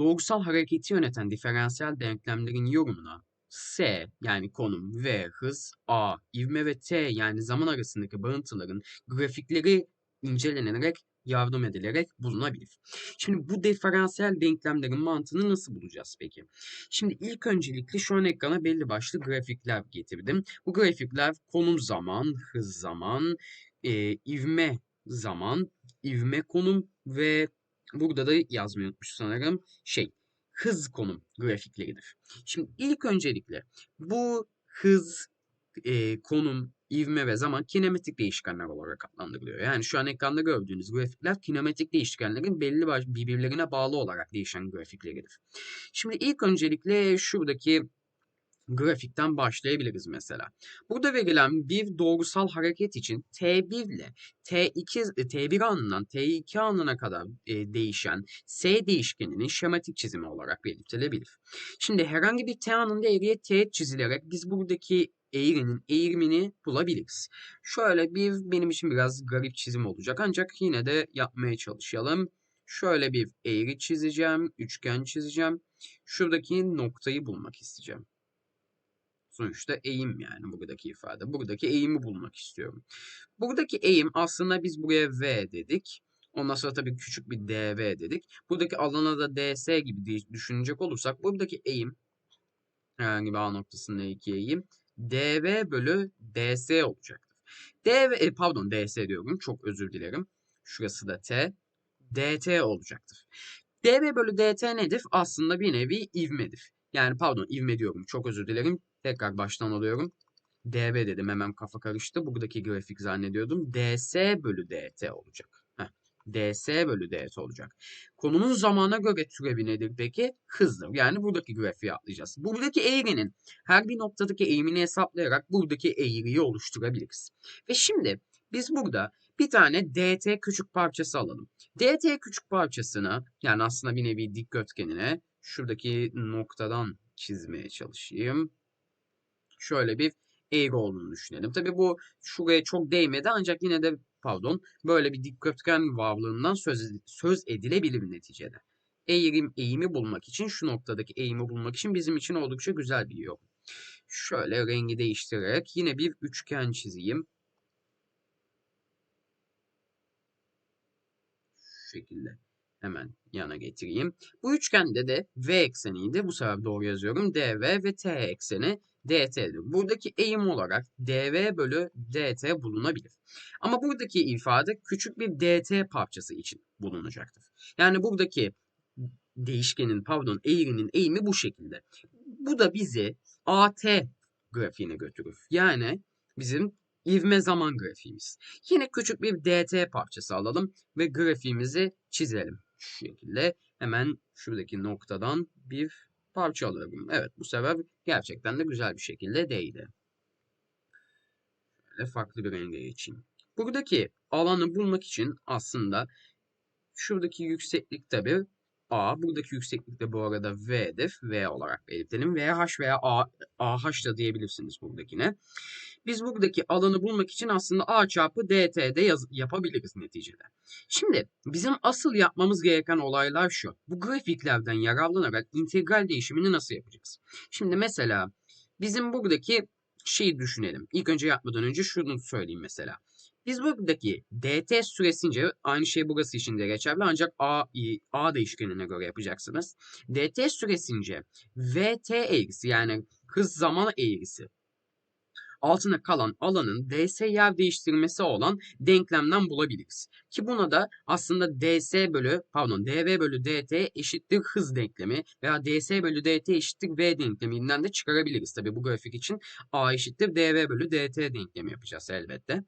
doğrusal hareketi yöneten diferansiyel denklemlerin yorumuna S yani konum, V hız, A ivme ve T yani zaman arasındaki bağıntıların grafikleri incelenerek yardım edilerek bulunabilir. Şimdi bu diferansiyel denklemlerin mantığını nasıl bulacağız peki? Şimdi ilk öncelikle şu an ekrana belli başlı grafikler getirdim. Bu grafikler konum zaman, hız zaman, e, ivme zaman, ivme konum ve burada da yazmayı unutmuş sanırım şey hız konum grafikleridir. Şimdi ilk öncelikle bu hız, e, konum, ivme ve zaman kinematik değişkenler olarak adlandırılıyor. Yani şu an ekranda gördüğünüz grafikler kinematik değişkenlerin belli birbirlerine bağlı olarak değişen grafikleridir. Şimdi ilk öncelikle şuradaki grafikten başlayabiliriz mesela. Burada verilen bir doğrusal hareket için T1 ile T2 T1 anından T2 anına kadar e, değişen S değişkeninin şematik çizimi olarak belirtilebilir. Şimdi herhangi bir T anında eğriye T çizilerek biz buradaki eğrinin eğrimini bulabiliriz. Şöyle bir benim için biraz garip çizim olacak ancak yine de yapmaya çalışalım. Şöyle bir eğri çizeceğim, üçgen çizeceğim. Şuradaki noktayı bulmak isteyeceğim. Sonuçta eğim yani buradaki ifade. Buradaki eğimi bulmak istiyorum. Buradaki eğim aslında biz buraya V dedik. Ondan sonra tabii küçük bir dv dedik. Buradaki alana da ds gibi düşünecek olursak buradaki eğim herhangi bir A noktasında iki eğim dv bölü ds olacaktır. dv e, pardon ds diyorum çok özür dilerim. Şurası da t dt olacaktır. dv bölü dt nedir? Aslında bir nevi ivmedir. Yani pardon ivme diyorum çok özür dilerim. Tekrar baştan alıyorum. dv dedim hemen kafa karıştı. Buradaki grafik zannediyordum. ds bölü dt olacak ds bölü dt olacak. Konunun zamana göre türevi nedir peki? Hızdır. Yani buradaki grafiği atlayacağız. Buradaki eğrinin her bir noktadaki eğimini hesaplayarak buradaki eğriyi oluşturabiliriz. Ve şimdi biz burada bir tane dt küçük parçası alalım. dt küçük parçasını yani aslında bir nevi dikdörtgenine şuradaki noktadan çizmeye çalışayım. Şöyle bir eğri olduğunu düşünelim. Tabii bu şuraya çok değmedi ancak yine de pardon böyle bir dikdörtgen varlığından söz, söz edilebilir neticede. Eğrim eğimi bulmak için şu noktadaki eğimi bulmak için bizim için oldukça güzel bir yol. Şöyle rengi değiştirerek yine bir üçgen çizeyim. Şu şekilde hemen yana getireyim. Bu üçgende de v ekseniydi. Bu sefer doğru yazıyorum. dv ve t ekseni dt'dir. Buradaki eğim olarak dv bölü dt bulunabilir. Ama buradaki ifade küçük bir dt parçası için bulunacaktır. Yani buradaki değişkenin pardon eğrinin eğimi bu şekilde. Bu da bizi at grafiğine götürür. Yani bizim ivme zaman grafiğimiz. Yine küçük bir dt parçası alalım ve grafiğimizi çizelim. Şu şekilde hemen şuradaki noktadan bir parça alıyorum. Evet bu sefer gerçekten de güzel bir şekilde değdi. Şöyle farklı bir renge geçeyim. Buradaki alanı bulmak için aslında şuradaki yükseklik tabi A. Buradaki yükseklik de bu arada V'dir. V olarak belirtelim. VH veya A, AH da diyebilirsiniz buradakine. Biz buradaki alanı bulmak için aslında A çarpı DT'de yaz yapabiliriz neticede. Şimdi bizim asıl yapmamız gereken olaylar şu. Bu grafiklerden yararlanarak integral değişimini nasıl yapacağız? Şimdi mesela bizim buradaki şeyi düşünelim. İlk önce yapmadan önce şunu söyleyeyim mesela. Biz buradaki dt süresince aynı şey burası için de geçerli ancak a, a değişkenine göre yapacaksınız. dt süresince vt eğrisi yani hız zaman eğrisi altına kalan alanın ds yer değiştirmesi olan denklemden bulabiliriz. Ki buna da aslında ds bölü pardon dv bölü dt eşittir hız denklemi veya ds bölü dt eşittir v denkleminden de çıkarabiliriz. Tabi bu grafik için a eşittir dv bölü dt denklemi yapacağız elbette.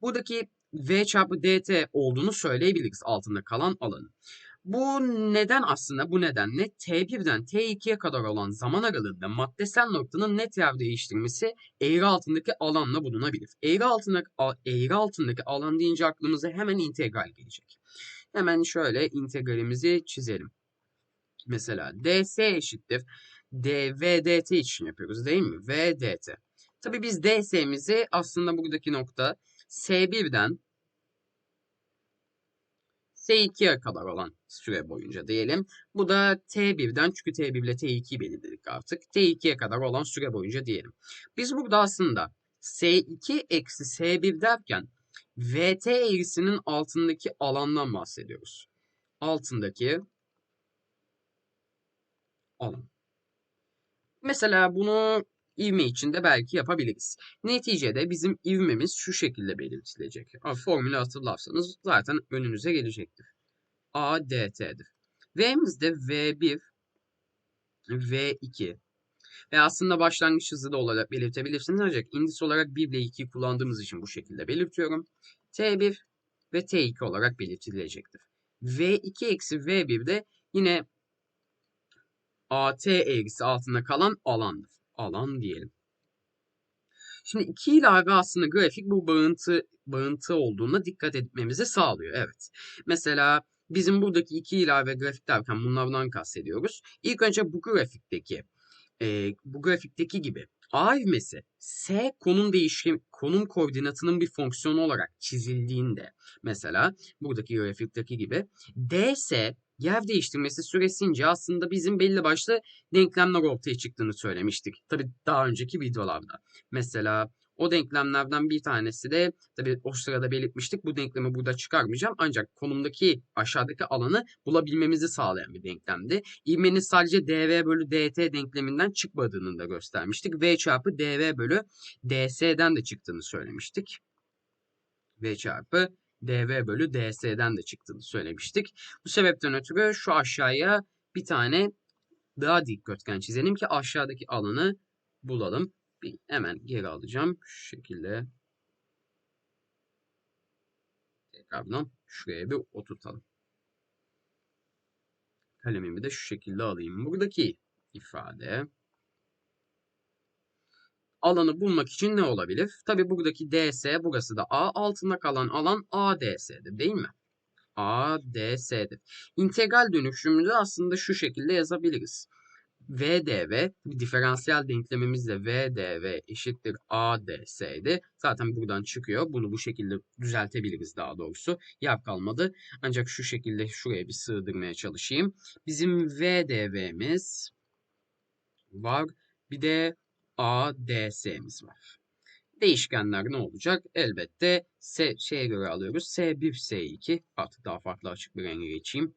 Buradaki v çarpı dt olduğunu söyleyebiliriz altında kalan alanın. Bu neden aslında bu nedenle T1'den T2'ye kadar olan zaman aralığında maddesel noktanın net yer değiştirmesi eğri altındaki alanla bulunabilir. Eğri altındaki, eğri altındaki alan deyince aklımıza hemen integral gelecek. Hemen şöyle integralimizi çizelim. Mesela ds eşittir dv dt için yapıyoruz değil mi? v dt. Tabi biz ds'mizi aslında buradaki nokta S1'den S2'ye kadar olan süre boyunca diyelim. Bu da T1'den çünkü T1 ile T2'yi belirledik artık. T2'ye kadar olan süre boyunca diyelim. Biz burada aslında S2 eksi S1 derken VT eğrisinin altındaki alandan bahsediyoruz. Altındaki alan. Mesela bunu ivme için de belki yapabiliriz. Neticede bizim ivmemiz şu şekilde belirtilecek. Formülü hatırlarsanız zaten önünüze gelecektir. A dt'dir. V'miz de V1, V2 ve aslında başlangıç hızı da olarak belirtebilirsiniz ancak indis olarak 1 ile 2'yi kullandığımız için bu şekilde belirtiyorum. T1 ve T2 olarak belirtilecektir. V2 eksi V1 de yine AT eğrisi altında kalan alandır. Alan diyelim. Şimdi iki ilave aslında grafik bu bağıntı bağıntı olduğuna dikkat etmemizi sağlıyor. Evet. Mesela bizim buradaki iki ilave grafik derken bunlardan kastediyoruz. İlk önce bu grafikteki e, bu grafikteki gibi A ivmesi S konum değişim konum koordinatının bir fonksiyonu olarak çizildiğinde mesela buradaki grafikteki gibi DS yer değiştirmesi süresince aslında bizim belli başlı denklemler ortaya çıktığını söylemiştik. Tabi daha önceki videolarda. Mesela o denklemlerden bir tanesi de tabi o sırada belirtmiştik. Bu denklemi burada çıkarmayacağım. Ancak konumdaki aşağıdaki alanı bulabilmemizi sağlayan bir denklemdi. İvmenin sadece dv bölü dt denkleminden çıkmadığını da göstermiştik. v çarpı dv bölü ds'den de çıktığını söylemiştik. v çarpı dv bölü ds'den de çıktığını söylemiştik. Bu sebepten ötürü şu aşağıya bir tane daha dikdörtgen çizelim ki aşağıdaki alanı bulalım. Bir hemen geri alacağım. Şu şekilde. Tekrardan şuraya bir oturtalım. Kalemimi de şu şekilde alayım. Buradaki ifade alanı bulmak için ne olabilir? Tabi buradaki DS burası da A altında kalan alan ADS'dir değil mi? ADS'dir. İntegral dönüşümünü aslında şu şekilde yazabiliriz. VDV diferansiyel denklemimizde VDV eşittir ADS'ydi. Zaten buradan çıkıyor. Bunu bu şekilde düzeltebiliriz daha doğrusu. Yer kalmadı. Ancak şu şekilde şuraya bir sığdırmaya çalışayım. Bizim VDV'miz var. Bir de ADS'miz var. Değişkenler ne olacak? Elbette S, şeye göre alıyoruz. S1, S2. Artık daha farklı açık bir renge geçeyim.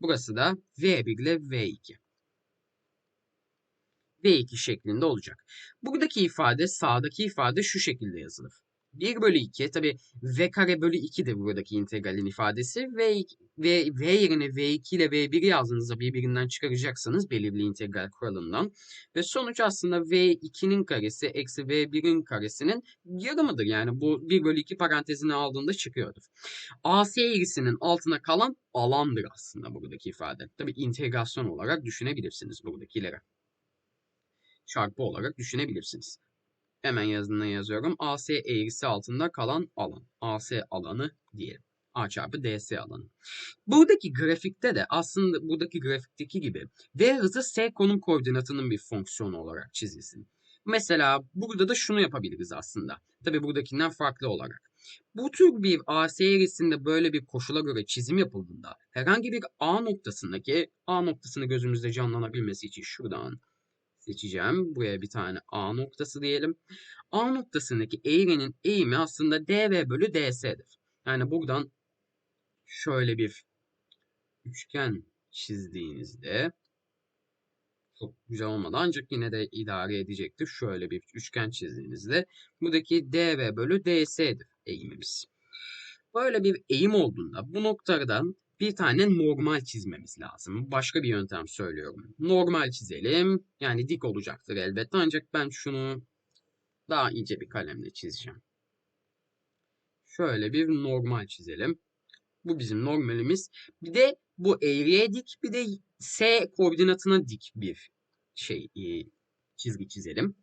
Burası da V1 ile V2. V2 şeklinde olacak. Buradaki ifade sağdaki ifade şu şekilde yazılır. 1 bölü 2 tabi v kare bölü 2'dir buradaki integralin ifadesi. V, v, v yerine v2 ile v1'i yazdığınızda birbirinden çıkaracaksınız belirli integral kuralından. Ve sonuç aslında v2'nin karesi eksi v1'in karesinin yarımıdır. Yani bu 1 bölü 2 parantezine aldığında çıkıyordur. AC eğrisinin altına kalan alandır aslında buradaki ifade. Tabi integrasyon olarak düşünebilirsiniz buradakileri çarpı olarak düşünebilirsiniz. Hemen yazına yazıyorum. AC eğrisi altında kalan alan. AC alanı diyelim. A çarpı DS alanı. Buradaki grafikte de aslında buradaki grafikteki gibi V hızı S konum koordinatının bir fonksiyonu olarak çizilsin. Mesela burada da şunu yapabiliriz aslında. Tabi buradakinden farklı olarak. Bu tür bir AC eğrisinde böyle bir koşula göre çizim yapıldığında herhangi bir A noktasındaki A noktasını gözümüzde canlanabilmesi için şuradan seçeceğim. Buraya bir tane A noktası diyelim. A noktasındaki eğrinin eğimi aslında dv bölü ds'dir. Yani buradan şöyle bir üçgen çizdiğinizde çok güzel olmadı ancak yine de idare edecektir. Şöyle bir üçgen çizdiğinizde buradaki dv bölü ds'dir eğimimiz. Böyle bir eğim olduğunda bu noktadan bir tane normal çizmemiz lazım. Başka bir yöntem söylüyorum. Normal çizelim. Yani dik olacaktır elbette ancak ben şunu daha ince bir kalemle çizeceğim. Şöyle bir normal çizelim. Bu bizim normalimiz. Bir de bu eğriye dik bir de S koordinatına dik bir şey e, çizgi çizelim.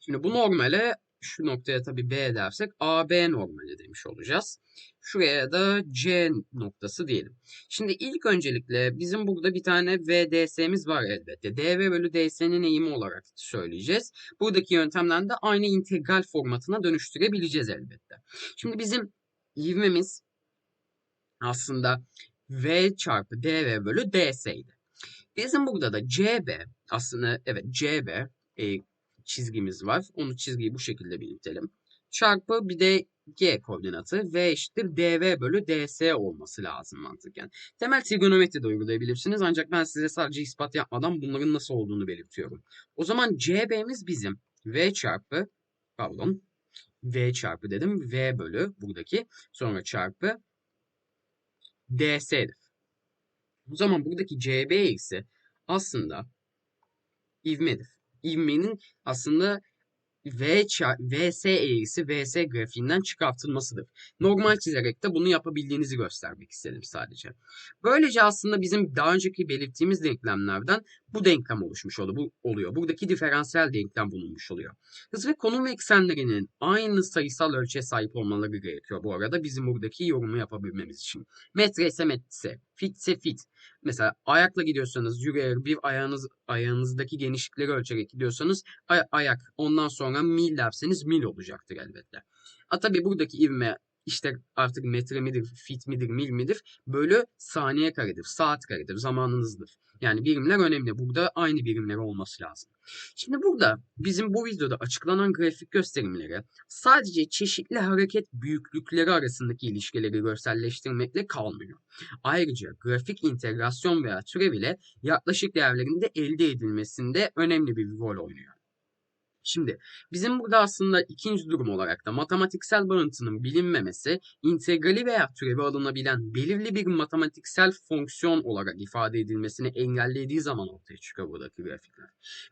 Şimdi bu normale şu noktaya tabii B dersek AB normali demiş olacağız. Şuraya da C noktası diyelim. Şimdi ilk öncelikle bizim burada bir tane VDS'miz var elbette. dV bölü DS'nin eğimi olarak söyleyeceğiz. Buradaki yöntemden de aynı integral formatına dönüştürebileceğiz elbette. Şimdi bizim ivmemiz aslında V çarpı dV bölü ds'ydi. Bizim burada da CB aslında evet CB e, çizgimiz var. Onu çizgiyi bu şekilde belirtelim. Çarpı bir de G koordinatı V eşittir dV bölü ds olması lazım mantıken. Temel trigonometri de uygulayabilirsiniz ancak ben size sadece ispat yapmadan bunların nasıl olduğunu belirtiyorum. O zaman CB'miz bizim V çarpı pardon V çarpı dedim V bölü buradaki sonra çarpı ds'dir. O zaman buradaki CB eksi aslında ivmedir. İvmenin aslında V VS eğrisi VS grafiğinden çıkartılmasıdır. Normal çizerek de bunu yapabildiğinizi göstermek istedim sadece. Böylece aslında bizim daha önceki belirttiğimiz denklemlerden bu denklem oluşmuş oluyor. Bu oluyor. Buradaki diferansiyel denklem bulunmuş oluyor. Hız ve konum eksenlerinin aynı sayısal ölçüye sahip olmaları gerekiyor bu arada bizim buradaki yorumu yapabilmemiz için. Metre ise metre, fit ise fit. Mesela ayakla gidiyorsanız yürüyerek bir ayağınız ayağınızdaki genişlikleri ölçerek gidiyorsanız ay ayak ondan sonra mil derseniz mil olacaktır elbette. A tabi buradaki ivme işte artık metre midir, fit midir, mil midir? Bölü saniye karedir, saat karedir, zamanınızdır. Yani birimler önemli. Burada aynı birimler olması lazım. Şimdi burada bizim bu videoda açıklanan grafik gösterimleri sadece çeşitli hareket büyüklükleri arasındaki ilişkileri görselleştirmekle kalmıyor. Ayrıca grafik integrasyon veya türev ile yaklaşık değerlerin de elde edilmesinde önemli bir rol oynuyor. Şimdi bizim burada aslında ikinci durum olarak da matematiksel bağıntının bilinmemesi, integrali veya türevi alınabilen belirli bir matematiksel fonksiyon olarak ifade edilmesini engellediği zaman ortaya çıkıyor buradaki grafikler.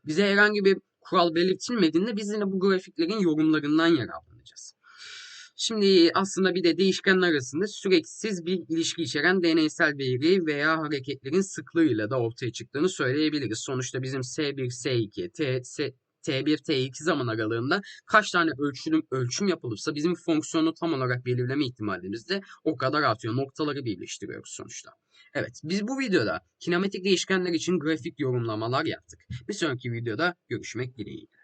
Bize herhangi bir kural belirtilmediğinde biz yine bu grafiklerin yorumlarından yararlanacağız. Şimdi aslında bir de değişkenler arasında süreksiz bir ilişki içeren deneysel veri veya hareketlerin sıklığıyla da ortaya çıktığını söyleyebiliriz. Sonuçta bizim S1, S2, T, S, T1, T2 zaman aralığında kaç tane ölçüm, ölçüm yapılırsa bizim fonksiyonu tam olarak belirleme ihtimalimiz de o kadar artıyor. Noktaları birleştiriyoruz sonuçta. Evet biz bu videoda kinematik değişkenler için grafik yorumlamalar yaptık. Bir sonraki videoda görüşmek dileğiyle.